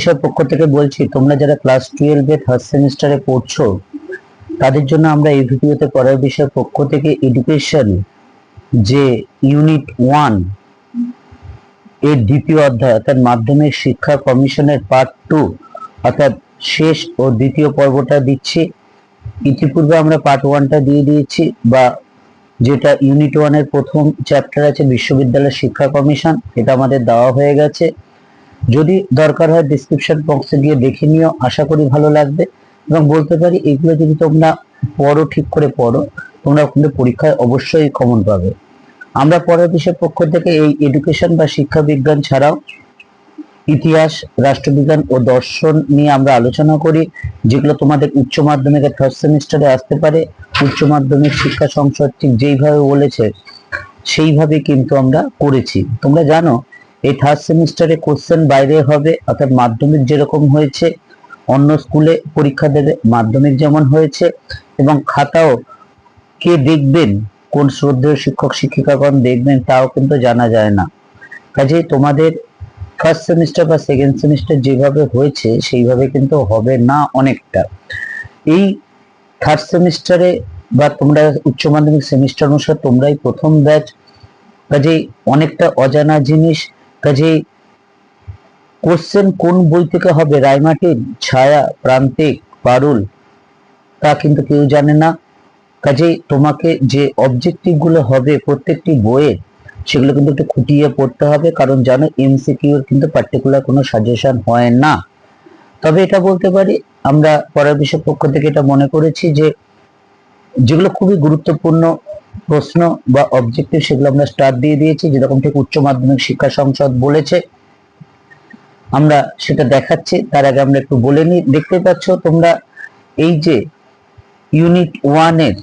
বিষয়ের পক্ষ থেকে বলছি, তোমরা যারা ক্লাস টুয়েলভে থার্ড সেমিস্টারে পড়ছো, তাদের জন্য আমরা এই ভিডিওতে পড়ার বিষয়ের পক্ষ থেকে এডুকেশন যে ইউনিট ওয়ানের দ্বিতীয় অধ্যায়, অর্থাৎ মাধ্যমিক শিক্ষা কমিশনের পার্ট টু অর্থাৎ শেষ ও দ্বিতীয় পর্বটা দিচ্ছি। ইতিপূর্বে আমরা পার্ট ওয়ানটা দিয়ে দিয়েছি, বা যেটা ইউনিট ওয়ানের প্রথম চ্যাপ্টার আছে, বিশ্ববিদ্যালয় শিক্ষা কমিশন, এটা আমাদের দেওয়া হয়ে গেছে। যদি দরকার হয় ডিসক্রিপশন বক্সে গিয়ে দেখে নিও, আশা করি ভালো লাগবে। এবং বলতে পারি, এগুলো যদি তোমরা পড়ো, ঠিক করে পড়ো, তোমরা কিন্তু পরীক্ষায় অবশ্যই কমন পাবে। আমরা পরের বিষয়ের পক্ষ থেকে এই এডুকেশন বা শিক্ষা বিজ্ঞান ছাড়াও ইতিহাস, রাষ্ট্রবিজ্ঞান ও দর্শন নিয়ে আমরা আলোচনা করি, যেগুলো তোমাদের উচ্চ মাধ্যমিকের থার্ড সেমিস্টারে আসতে পারে। উচ্চ মাধ্যমিক শিক্ষা সংসদ ঠিক যেইভাবে বলেছে, সেইভাবে কিন্তু আমরা করেছি। তোমরা জানো এই থার্ড সেমিস্টারে কোশ্চেন বাইরে হবে, অর্থাৎ মাধ্যমিক যেরকম হয়েছে, অন্য স্কুলে পরীক্ষা দেবে, মাধ্যমিক যেমন হয়েছে, এবং খাতাও কে দেখবেন, কোন শ্রদ্ধেয় শিক্ষক, শিক্ষিকাগণ দেখবেন তাও কিন্তু জানা যায় না। কাজেই তোমাদের ফার্স্ট সেমিস্টার বা সেকেন্ড সেমিস্টার যেভাবে হয়েছে, সেইভাবে কিন্তু হবে না অনেকটা। এই থার্ড সেমিস্টারে বা তোমরা উচ্চ মাধ্যমিক সেমিস্টার অনুসারে তোমরাই প্রথম ব্যাচ কাজেই অনেকটা অজানা জিনিস কাজেই কোশ্চেন কোন বই থেকে হবে? রায়মাটির ছায়া, প্রান্তিক, পারুল, তা কিন্তু কেউ জানে না। কাজেই তোমাকে যে অবজেক্টিভগুলো হবে প্রত্যেকটি বইয়ের, সেগুলো কিন্তু একটু খুঁটিয়ে পড়তে হবে, কারণ জানো এমসিকিউর কিন্তু পার্টিকুলার কোনো সাজেশন হয় না। তবে এটা বলতে পারি, আমরা পড়ার বিষয় পক্ষ থেকে এটা মনে করেছি যে, যেগুলো খুবই গুরুত্বপূর্ণ প্রশ্ন বা অবজেক্টিভ সেগুলো আমরা স্টার্ট দিয়ে দিয়েছি, যেরকম ঠিক উচ্চ মাধ্যমিক শিক্ষা সংসদ বলেছে। আমরা সেটা দেখাচ্ছি, তার আগে আমরা একটু বলে নিই, দেখতে পাচ্ছ তোমরা এই যে ইউনিট ওয়ানের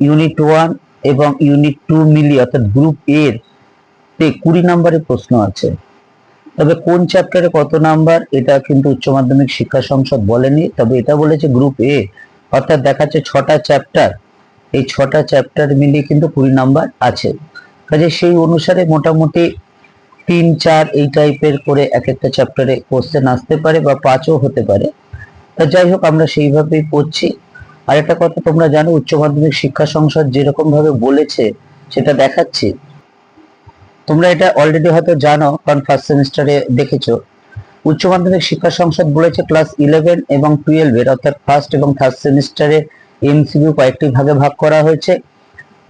ইউনিট ওয়ান এবং ইউনিট টু মিলিয়ে, অর্থাৎ গ্রুপ এর কুড়ি নম্বরের প্রশ্ন আছে। তবে কোন চ্যাপ্টারে কত নাম্বার, এটা কিন্তু উচ্চ মাধ্যমিক শিক্ষা সংসদ বলেনি, তবে এটা বলেছে গ্রুপ এ অর্থাৎ দেখাচ্ছে ছটা চ্যাপ্টার এই ছটা চ্যাপ্টার মিলিয়ে কিন্তু কুড়ি নাম্বার আছে। কাজে সেই অনুসারে মোটামুটি তিন, চার এই টাইপের করে এক একটা চ্যাপ্টারে কোশ্চেন আসতে পারে বা পাঁচও হতে পারে। তা যাই হোক, আমরা সেইভাবেই পড়ছি। আর একটা কথা তোমরা জানো, উচ্চ মাধ্যমিক শিক্ষা সংসদ যেরকম ভাবে বলেছে, সেটা দেখাচ্ছি। তোমরা এটা অলরেডি হয়তো জানো, কারণ ফার্স্ট সেমিস্টারে দেখেছ। উচ্চ মাধ্যমিক শিক্ষা সংসদ বলেছে ক্লাস ইলেভেন এবং টুয়েলভের অর্থাৎ ফার্স্ট এবং থার্ড সেমিস্টারে এমসিকিউ কয়েকটি ভাগে ভাগ করা হয়েছে।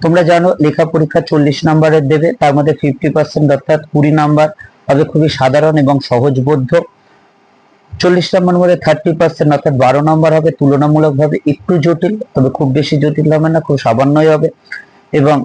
তোমরা জানো, লেখা পরীক্ষা চল্লিশ নম্বরের দেবে, তার মধ্যে ফিফটি পার্সেন্ট অর্থাৎ কুড়ি নাম্বার হবে খুবই সাধারণ এবং সহজবোধ্য। চল্লিশ নম্বর মধ্যে থার্টি পার্সেন্ট অর্থাৎ বারো নম্বর হবে, তুলনামূলকভাবে একটু জটিল, তবে খুব বেশি জটিল হবে না, খুব সামান্যই হবে। এবং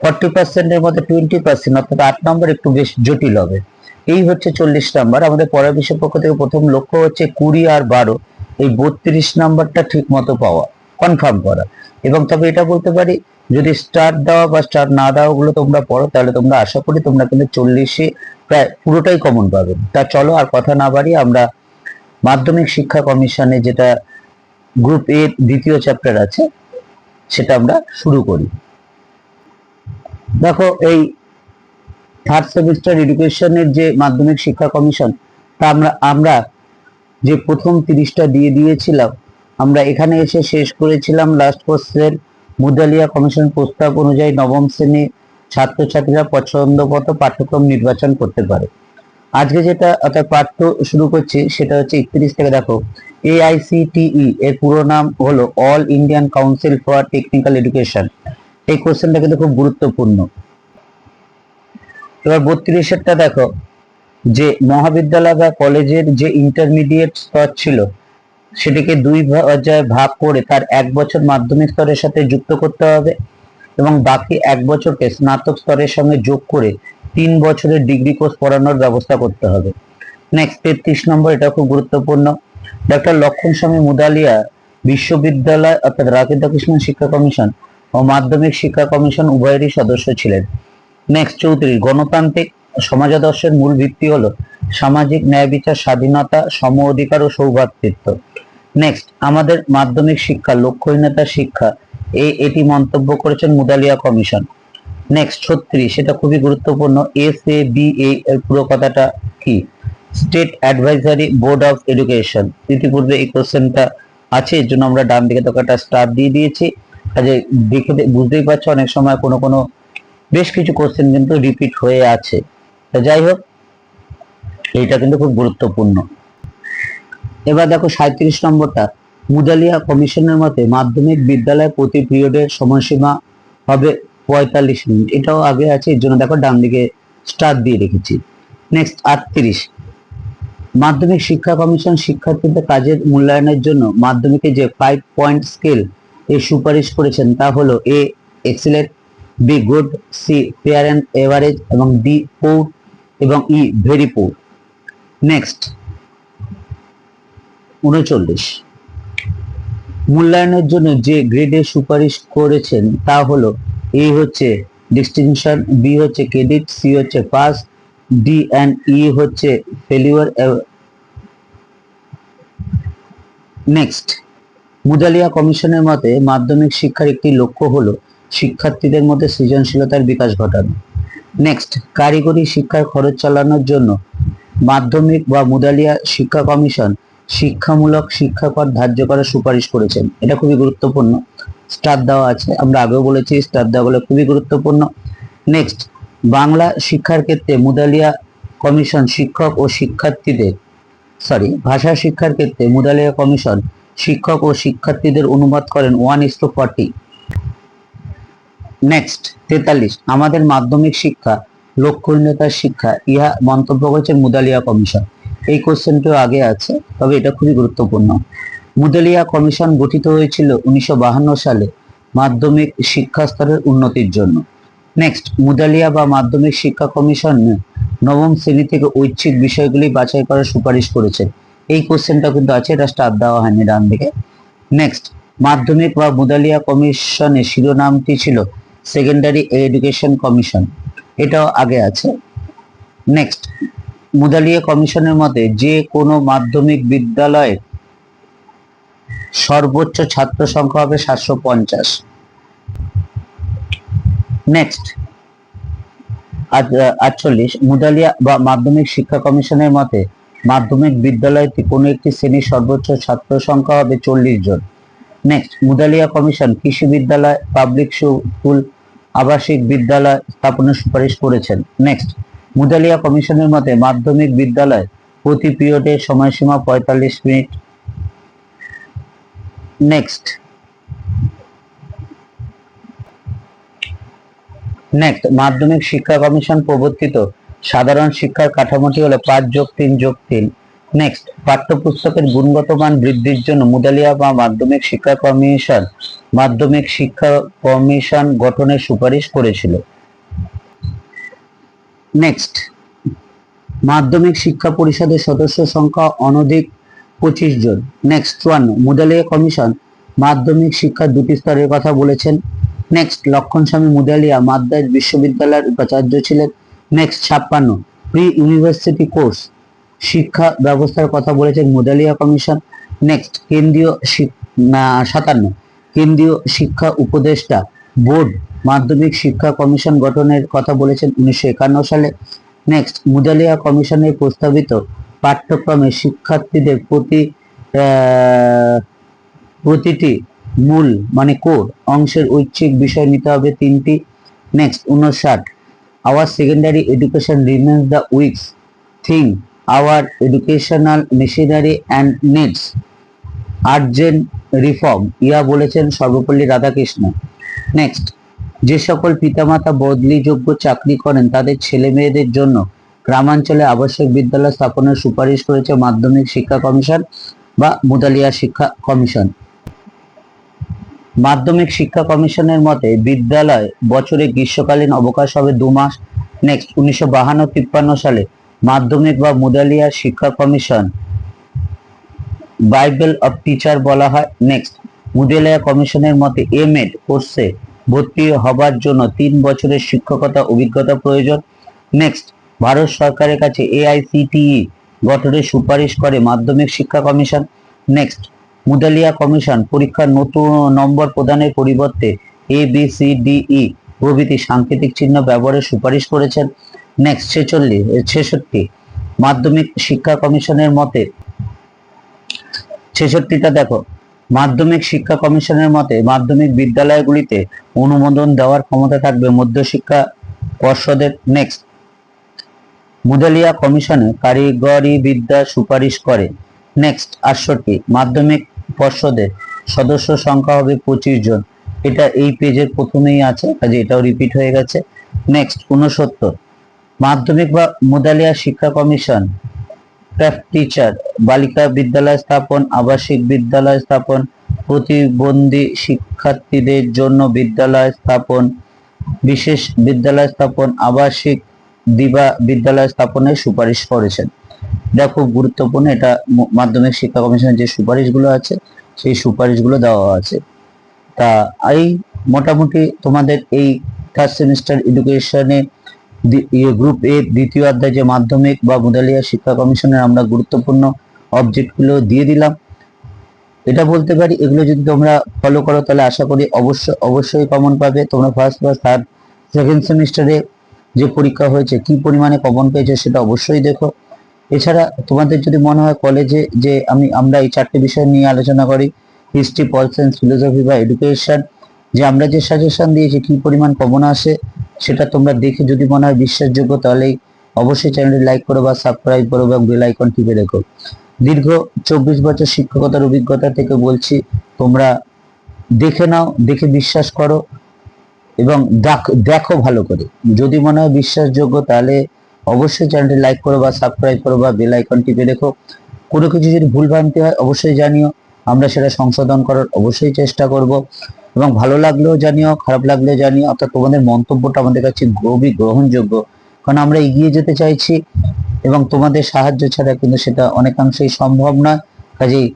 ফর্টি পার্সেন্টের মধ্যে টোয়েন্টি পার্সেন্ট অর্থাৎ আট নম্বর একটু বেশ জটিল হবে। এই হচ্ছে চল্লিশ নাম্বার। আমাদের পড়ার বিষয় পক্ষ থেকে প্রথম লক্ষ্য হচ্ছে কুড়ি আর বারো, এই বত্রিশ নাম্বারটা ঠিক মতো পাওয়া। কনফার্ম করা। এবং তবে এটা বলতে পারি, যদি স্টার দেওয়া বা স্টার না দেওয়া গুলো তোমরা পড়ো, তাহলে তোমরা আশা করি তোমরা কিন্তু চল্লিশে প্রায় পুরোটাই কমন পাবে। তা চলো আর কথা না বাড়িয়ে আমরা মাধ্যমিক শিক্ষা কমিশনে যেটা গ্রুপ এর দ্বিতীয় চ্যাপ্টার আছে, সেটা আমরা শুরু করি। দেখো, এই থার্ড সেমিস্টার এডুকেশনের যে মাধ্যমিক শিক্ষা কমিশন, তা আমরা আমরা যে প্রথম তিরিশটা দিয়ে দিয়েছিলাম আমরা এখানে এসে শেষ করেছিলাম লাস্ট কোর্সের মুদালিয়া কমিশন প্রস্তাব অনুযায়ী নবম শ্রেণি ছাত্রছাত্রীরা পছন্দমতো পাঠ্যক্রম নির্বাচন করতে পারে। আজকে যেটা, অর্থাৎ পাঠ্য শুরু করছি সেটা হচ্ছে একত্রিশ থেকে দেখো এআইসিটিই E এর পুরো নাম হলো all Indian council for technical education এই কোশ্চেনটা কিন্তু খুব গুরুত্বপূর্ণ। এবার বত্রিশেরটা দেখো, যে মহাবিদ্যালয় বা কলেজের যে ইন্টারমিডিয়েট স্তর ছিল সেটিকে দুই পর্যায়ে ভাগ করে তার এক বছর মাধ্যমিক স্তরের সাথে যুক্ত করতে হবে এবং বাকি এক বছরকে স্নাতক স্তরের সঙ্গে যোগ করে তিন বছরের ডিগ্রি কোর্স পড়ানোর ব্যবস্থা করতে হবে। নেক্সট তেত্রিশ নম্বর, এটা খুব গুরুত্বপূর্ণ। ডক্টর লক্ষণ স্বামী মুদালিয়া, বিশ্ববিদ্যালয়, অর্থাৎ রাকেতা কৃষ্ণ শিক্ষা কমিশন ও মাধ্যমিক শিক্ষা কমিশন উভয়েরই সদস্য ছিলেন। নেক্সট চৌত্রিশ, গণতান্ত্রিক সমাজাদর্শের মূল ভিত্তি হলো সামাজিক ন্যায় বিচার স্বাধীনতা, সম অধিকার ও সৌভাতৃত্ব। নেক্সট আমাদের মাধ্যমিক শিক্ষা লক্ষ্যহীনতা শিক্ষা এই এটি মন্তব্য করেছেন মুদালিয়া কমিশন। নেক্সট ছত্রিশ, সেটা খুবই গুরুত্বপূর্ণ এস এ বি এ এর পুরো কথাটা কি? State advisory board of education ইতিপূর্বে এই কোশ্চেনটা আছে, এর জন্য আমরা ডান দিকে তোকে একটা স্টার দিয়ে দিয়েছি। কাজে দেখে বুঝতেই পারছ, অনেক সময় কোনো কোনো বেশ কিছু কোশ্চেন কিন্তু রিপিট হয়ে আছে। তো যাই হোক, এইটা কিন্তু খুব গুরুত্বপূর্ণ। এবার দেখো সাঁত্রিশ নম্বরটা। মুদালিয়া কমিশনের মতে মাধ্যমিক বিদ্যালয় প্রতি পিরিয়ডের সময়সীমা হবে পঁয়তাল্লিশ মিনিট। এটাও আগে আছে এর জন্য দেখো ডান দিকে স্টার দিয়ে রেখেছি। নেক্সট আটত্রিশ। মাধ্যমিক শিক্ষা কমিশন শিক্ষার্থীদের কাজের মূল্যায়নের জন্য মাধ্যমিকে যে ফাইভ পয়েন্ট স্কেল এ সুপারিশ করেছেন তা হলো A excellent B good C fair and average এবং ডি পোর এবং ই ভেরি পোর নেক্সট উনচল্লিশ। মূল্যায়নের জন্য যে গ্রেডে সুপারিশ করেছেন তা হলো এ হচ্ছে ডিস্টিংশন বি হচ্ছে ক্রেডিট সি হচ্ছে পাস ডি অ্যান্ড ই হচ্ছে ফেলিওর নেক্সট মুদালিয়া কমিশনের মতে মাধ্যমিক শিক্ষার একটি লক্ষ্য হলো শিক্ষার্থীদের মধ্যে সৃজনশীলতার বিকাশ ঘটানো। নেক্সট কারিগরি শিক্ষার খরচ চালানোর জন্য মাধ্যমিক বা মুদালিয়া শিক্ষা কমিশন শিক্ষামূলক শিক্ষাকর ধার্য করার সুপারিশ করেছেন। এটা খুবই গুরুত্বপূর্ণ। স্টার দেওয়া আছে। আমরা আগেও বলেছি স্টার দেওয়া খুবই গুরুত্বপূর্ণ। নেক্সট বাংলা শিক্ষার ক্ষেত্রে মুদালিয়া কমিশন শিক্ষক ও শিক্ষার্থীদের সরি ভাষা শিক্ষার ক্ষেত্রে মুদালিয়া কমিশন শিক্ষক ও শিক্ষার্থীদের অনুবাদ করেন one is two forty next তেতাল্লিশ, আমাদের মাধ্যমিক শিক্ষা লক্ষ্যহীনতার শিক্ষা, ইহা মন্তব্য করেছেন মুদালিয়া কমিশন। এই কোশ্চেনটিও আগে আছে, তবে এটা খুবই গুরুত্বপূর্ণ। মুদালিয়া কমিশন গঠিত হয়েছিল উনিশশো সালে মাধ্যমিক শিক্ষা স্তরের উন্নতির জন্য। নেক্সট মুদালিয়া বা মাধ্যমিক শিক্ষা কমিশন নবম শ্রেণি থেকে ঐচ্ছিক বিষয়গুলি বাছাই করার সুপারিশ করেছে। এই কোশ্চেনটা কিন্তু আছে, এটা স্টার দেওয়া হয়নি ডান দিকে। নেক্সট মাধ্যমিক বা মুদালিয়া কমিশনের শিরোনামটি ছিল সেকেন্ডারি এডুকেশন কমিশন। এটাও আগে আছে। নেক্সট মুদালিয়া কমিশনের মতে, যে কোনো মাধ্যমিক বিদ্যালয়ে সর্বোচ্চ ছাত্র সংখ্যা হবে সাতশো পঞ্চাশ। নেক্সট আটচল্লিশ, মুদালিয়া বা মাধ্যমিক শিক্ষা কমিশনের মতে, মাধ্যমিক বিদ্যালয়তে কোনো একটি শ্রেণির সর্বোচ্চ ছাত্র সংখ্যা হবে চল্লিশ জন। নেক্সট মুদালিয়া কমিশন কৃষি বিদ্যালয়, পাবলিক স্কুল, আবাসিক বিদ্যালয় স্থাপনের সুপারিশ করেছেন। নেক্সট মুদালিয়া কমিশনের মতে মাধ্যমিক বিদ্যালয় প্রতি পিরিয়ডের সময়সীমা পঁয়তাল্লিশ মিনিট। নেক্সট নেক্সট মাধ্যমিক শিক্ষা কমিশন প্রবর্তিত সাধারণ শিক্ষার কাঠামোটি হলো পাঁচ যোগ তিন যোগ তিন। নেক্সট পাঠ্যপুস্তকের গুণগত মান বৃদ্ধির জন্য মুদালিয়া বা মাধ্যমিক শিক্ষা কমিশন মাধ্যমিক শিক্ষা কমিশন গঠনের সুপারিশ করেছিল। নেক্সট মাধ্যমিক শিক্ষা পরিষদের সদস্য সংখ্যা অনধিক পঁচিশ জন। নেক্সট চুয়ান্ন মুদালিয়া কমিশন মাধ্যমিক শিক্ষার দুটি স্তরের কথা বলেছেন। নেক্সট লক্ষণ স্বামী মুদালিয়া, মাদ্রাজ বিশ্ববিদ্যালয়ের উপাচার্য ছিলেন। নেক্সট ছাপ্পান্ন প্রি ইউনিভার্সিটি কোর্স শিক্ষা ব্যবস্থার কথা বলেছেন মুদালিয়া কমিশন নেক্সট কেন্দ্রীয় সাতান্ন, কেন্দ্রীয় শিক্ষা উপদেষ্টা, বোর্ড মাধ্যমিক শিক্ষা কমিশন গঠনের কথা বলেছেন উনিশশো একান্ন সালে। নেক্সট মুদালিয়া কমিশনের প্রস্তাবিত পাঠ্যক্রমে শিক্ষার্থীদের প্রতি প্রতিটি মূল মানে কোর, অংশের ঐচ্ছিক বিষয় নিতে হবে তিনটি। নেক্সট উনষাট our secondary education remains the weakest thing our educational machinery and needs urgent reform ইয়া বলেছেন সর্বপল্লী রাধাকৃষ্ণ। নেক্সট যে সকল পিতামাতা বদলিযোগ্য চাকরি করেন, তাদের ছেলে মেয়েদের জন্য গ্রামাঞ্চলে আবাসিক বিদ্যালয় স্থাপনের সুপারিশ করেছে মাধ্যমিক শিক্ষা কমিশন বা মুদালিয়া শিক্ষা কমিশন। মাধ্যমিক শিক্ষা কমিশনের মতে, বিদ্যালয় বছরে গ্রীষ্মকালীন অবকাশ হবে দু মাস। নেক্সট, উনিশশো বাহান্ন তিপ্পান্ন সালে মাধ্যমিক বা মুদালিয়া শিক্ষা কমিশন বাইবেল অফ টিচার বলা হয়। নেক্সট, মুদালিয়া কমিশনের মতে, এম এড কোর্সে ভর্তি হবার জন্য তিন বছরের শিক্ষকতা অভিজ্ঞতা প্রয়োজন। নেক্সট ভারত সরকারের কাছে এআইসিটিই গঠনের সুপারিশ করে মাধ্যমিক শিক্ষা কমিশন। নেক্সট মুদালিয়া কমিশন পরীক্ষার নতুন নম্বর প্রদানের পরিবর্তে A B C D E প্রভৃতি সাংকেতিক চিহ্ন ব্যবহারের সুপারিশ করেছেন। নেক্সট ছেচল্লিশ, ছেষট্টি, মাধ্যমিক শিক্ষা কমিশনের মতে, ছেষট্টিটা দেখো মাধ্যমিক শিক্ষা কমিশনের মতে মাধ্যমিক বিদ্যালয়গুলিতে অনুমোদন দেওয়ার ক্ষমতা থাকবে মধ্যশিক্ষা পর্ষদের। নেক্সট মুদালিয়া কমিশনে কারিগরি বিদ্যা সুপারিশ করে। নেক্সট আটষট্টি, মাধ্যমিক পর্ষদের সদস্য সংখ্যা হবে পঁচিশ জন। এটা এই পেজের প্রথমেই আছে, কাজে এটাও রিপিট হয়ে গেছে। নেক্সট উনসত্তর মাধ্যমিক বা মুদালিয়া শিক্ষা কমিশন টিচার বালিকা বিদ্যালয় স্থাপন আবাসিক বিদ্যালয় স্থাপন প্রতিবন্ধী শিক্ষার্থীদের জন্য বিদ্যালয় স্থাপন বিশেষ বিদ্যালয় স্থাপন আবাসিক দিবা বিদ্যালয় স্থাপনের সুপারিশ করেছেন। এটা খুব গুরুত্বপূর্ণ, এটা মাধ্যমিক শিক্ষা কমিশনের যে সুপারিশগুলো আছে, সেই সুপারিশগুলো দেওয়া আছে। তা, এই মোটামুটি তোমাদের এই থার্ড সেমিস্টার এডুকেশনে গ্রুপ এ দ্বিতীয় অধ্যায় যে মাধ্যমিক বা মুদালিয়া শিক্ষা কমিশনের আমরা গুরুত্বপূর্ণ অবজেক্টগুলো দিয়ে দিলাম। এটা বলতে পারি, এগুলো যদি তোমরা ফলো করো তাহলে আশা করি অবশ্য, অবশ্যই কমন পাবে। তোমরা ফার্স্ট বা থার্ড সেকেন্ড সেমিস্টারে যে পরীক্ষা হয়েছে, কি পরিমাণে কমন পেয়েছে সেটা অবশ্যই দেখো। এছাড়া তোমাদের যদি মনে হয় কলেজে যে আমি, আমরা এই চারটে বিষয় নিয়ে আলোচনা করি হিস্ট্রি পল সায়েন্স ফিলোসফি বা এডুকেশন যে আমরা যে সাজেশন দিয়েছি, কি পরিমাণ কমন আসে সেটা তোমরা দেখে যদি মনে হয় বিশ্বাসযোগ্য, তাহলে অবশ্যই চ্যানেলটি লাইক করো বা সাবস্ক্রাইব করো বা বেল আইকন টিপে রেখো। দীর্ঘ চব্বিশ বছর শিক্ষকতার অভিজ্ঞতা থেকে বলছি, তোমরা দেখে নাও, দেখে বিশ্বাস করো এবং দেখ- ভালো করে। যদি মনে হয় বিশ্বাসযোগ্য, তাহলে অবশ্যই চ্যানেলটি লাইক করো বা সাবস্ক্রাইব করো বা বেল আইকন টিপে রেখো। কোনো কিছু যদি ভুল ভ্রান্তি হয়, অবশ্যই জানিও। আমরা সেটা সংশোধন করার অবশ্যই চেষ্টা করব। এবং ভালো লাগলেও জানিও, খারাপ লাগলেও জানিও, অর্থাৎ তোমাদের মন্তব্যটা আমাদের কাছে খুবই গ্রহণযোগ্য। কারণ আমরা এগিয়ে যেতে চাইছি এবং তোমাদের সাহায্য ছাড়া কিন্তু সেটা অনেকাংশেই সম্ভব নয়। কাজেই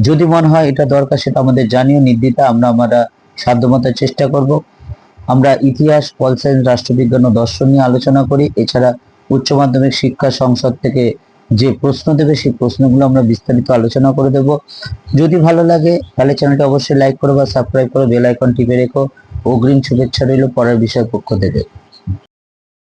যদি মনে হয় এটা দরকার, সেটা আমাদের জানিও নির্দ্বিধা আমরা আমরা সাধ্যমতো চেষ্টা করব। আমরা ইতিহাস পল সায়েন্স রাষ্ট্রবিজ্ঞান ও দর্শন নিয়ে আলোচনা করি। এছাড়া উচ্চ মাধ্যমিক শিক্ষা সংসদ থেকে যে প্রশ্ন দেবে সেই প্রশ্নগুলো আমরা বিস্তারিত আলোচনা করে দেব। যদি ভালো লাগে, তাহলে চ্যানেলটা অবশ্যই লাইক করো বা সাবস্ক্রাইব করো বেল আইকন টিপে রেখো। অগ্রিম শুভেচ্ছা রইল পরের বিষয় পক্ষ থেকে।